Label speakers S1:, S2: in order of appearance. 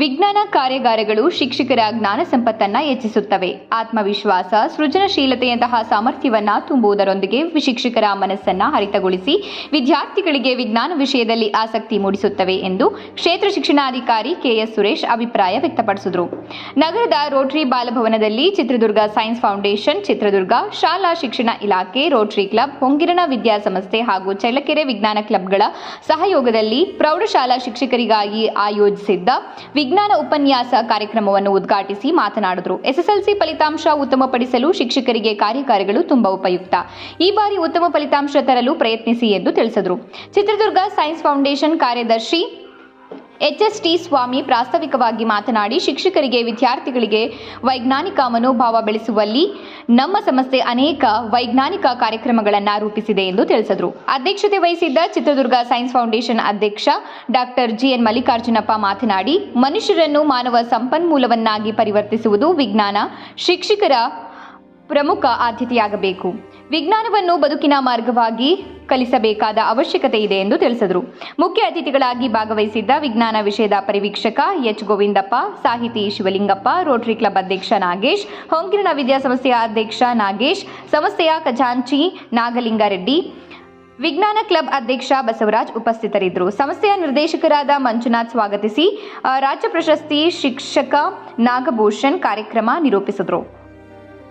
S1: ವಿಜ್ಞಾನ ಕಾರ್ಯಾಗಾರಗಳು ಶಿಕ್ಷಕರ ಜ್ಞಾನ ಸಂಪತ್ತನ್ನ ಹೆಚ್ಚಿಸುತ್ತವೆ. ಆತ್ಮವಿಶ್ವಾಸ, ಸೃಜನಶೀಲತೆಯಂತಹ ಸಾಮರ್ಥ್ಯವನ್ನ ತುಂಬುವುದರೊಂದಿಗೆ ಶಿಕ್ಷಕರ ಮನಸ್ಸನ್ನ ಹರಿತಗೊಳಿಸಿ ವಿದ್ಯಾರ್ಥಿಗಳಿಗೆ ವಿಜ್ಞಾನ ವಿಷಯದಲ್ಲಿ ಆಸಕ್ತಿ ಮೂಡಿಸುತ್ತವೆ ಎಂದು ಕ್ಷೇತ್ರ ಶಿಕ್ಷಣಾಧಿಕಾರಿ ಕೆಎಸ್ ಸುರೇಶ್ ಅಭಿಪ್ರಾಯ ವ್ಯಕ್ತಪಡಿಸಿದರು. ನಗರದ ರೋಟರಿ ಬಾಲಭವನದಲ್ಲಿ ಚಿತ್ರದುರ್ಗ ಸೈನ್ಸ್ ಫೌಂಡೇಶನ್, ಚಿತ್ರದುರ್ಗ ಶಾಲಾ ಶಿಕ್ಷಣ ಇಲಾಖೆ, ರೋಟರಿ ಕ್ಲಬ್, ಹೊಂಗಿರಣ ವಿದ್ಯಾಸಂಸ್ಥೆ ಹಾಗೂ ಚಳ್ಳಕೆರೆ ವಿಜ್ಞಾನ ಕ್ಲಬ್ಗಳ ಸಹಯೋಗದಲ್ಲಿ ಪ್ರೌಢಶಾಲಾ ಶಿಕ್ಷಕರಿಗಾಗಿ ಆಯೋಜಿಸಿದ್ದ ವಿಜ್ಞಾನ ಉಪನ್ಯಾಸ ಕಾರ್ಯಕ್ರಮವನ್ನು ಉದ್ಘಾಟಿಸಿ ಮಾತನಾಡಿದರು. ಎಸ್ಎಸ್ಎಲ್ಸಿ ಫಲಿತಾಂಶ ಉತ್ತಮಪಡಿಸಲು ಶಿಕ್ಷಕರಿಗೆ ಕಾರ್ಯಕಾರಿಗಳು ತುಂಬಾ ಉಪಯುಕ್ತ. ಈ ಬಾರಿ ಉತ್ತಮ ಫಲಿತಾಂಶ ತರಲು ಪ್ರಯತ್ನಿಸಿ ಎಂದು ತಿಳಿಸಿದರು. ಚಿತ್ರದುರ್ಗ ಸೈನ್ಸ್ ಫೌಂಡೇಶನ್ ಕಾರ್ಯದರ್ಶಿ ಎಚ್ಎಸ್ಟಿ ಸ್ವಾಮಿ ಪ್ರಾಸ್ತಾವಿಕವಾಗಿ ಮಾತನಾಡಿ ಶಿಕ್ಷಕರಿಗೆ, ವಿದ್ಯಾರ್ಥಿಗಳಿಗೆ ವೈಜ್ಞಾನಿಕ ಮನೋಭಾವ ಬೆಳೆಸುವಲ್ಲಿ ನಮ್ಮ ಸಂಸ್ಥೆ ಅನೇಕ ವೈಜ್ಞಾನಿಕ ಕಾರ್ಯಕ್ರಮಗಳನ್ನು ರೂಪಿಸಿದೆ ಎಂದು ತಿಳಿಸಿದರು. ಅಧ್ಯಕ್ಷತೆ ವಹಿಸಿದ್ದ ಚಿತ್ರದುರ್ಗ ಸೈನ್ಸ್ ಫೌಂಡೇಶನ್ ಅಧ್ಯಕ್ಷ ಡಾಕ್ಟರ್ ಜಿಎನ್ ಮಲ್ಲಿಕಾರ್ಜುನಪ್ಪ ಮಾತನಾಡಿ, ಮನುಷ್ಯರನ್ನು ಮಾನವ ಸಂಪನ್ಮೂಲವನ್ನಾಗಿ ಪರಿವರ್ತಿಸುವುದು ವಿಜ್ಞಾನ ಶಿಕ್ಷಕರ ಪ್ರಮುಖ ಆದ್ಯತೆಯಾಗಬೇಕು. ವಿಜ್ಞಾನವನ್ನು ಬದುಕಿನ ಮಾರ್ಗವಾಗಿ ಕಲಿಸಬೇಕಾದ ಅವಶ್ಯಕತೆ ಇದೆ ಎಂದು ತಿಳಿಸಿದರು. ಮುಖ್ಯ ಅತಿಥಿಗಳಾಗಿ ಭಾಗವಹಿಸಿದ್ದ ವಿಜ್ಞಾನ ವಿಷಯದ ಪರಿವೀಕ್ಷಕ ಎಚ್. ಗೋವಿಂದಪ್ಪ, ಸಾಹಿತಿ ಶಿವಲಿಂಗಪ್ಪ, ರೋಟರಿ ಕ್ಲಬ್ ಅಧ್ಯಕ್ಷ ನಾಗೇಶ್ ಹೊಂಕಿರಣ ವಿದ್ಯಾಸಂಸ್ಥೆಯ ಅಧ್ಯಕ್ಷ ನಾಗೇಶ್, ಸಂಸ್ಥೆಯ ಖಜಾಂಚಿ ನಾಗಲಿಂಗಾರೆಡ್ಡಿ, ವಿಜ್ಞಾನ ಕ್ಲಬ್ ಅಧ್ಯಕ್ಷ ಬಸವರಾಜ್ ಉಪಸ್ಥಿತರಿದ್ದರು. ಸಂಸ್ಥೆಯ ನಿರ್ದೇಶಕರಾದ ಮಂಜುನಾಥ್ ಸ್ವಾಗತಿಸಿ, ರಾಜ್ಯ ಪ್ರಶಸ್ತಿ ಶಿಕ್ಷಕ ನಾಗಭೂಷಣ್ ಕಾರ್ಯಕ್ರಮ ನಿರೂಪಿಸಿದರು.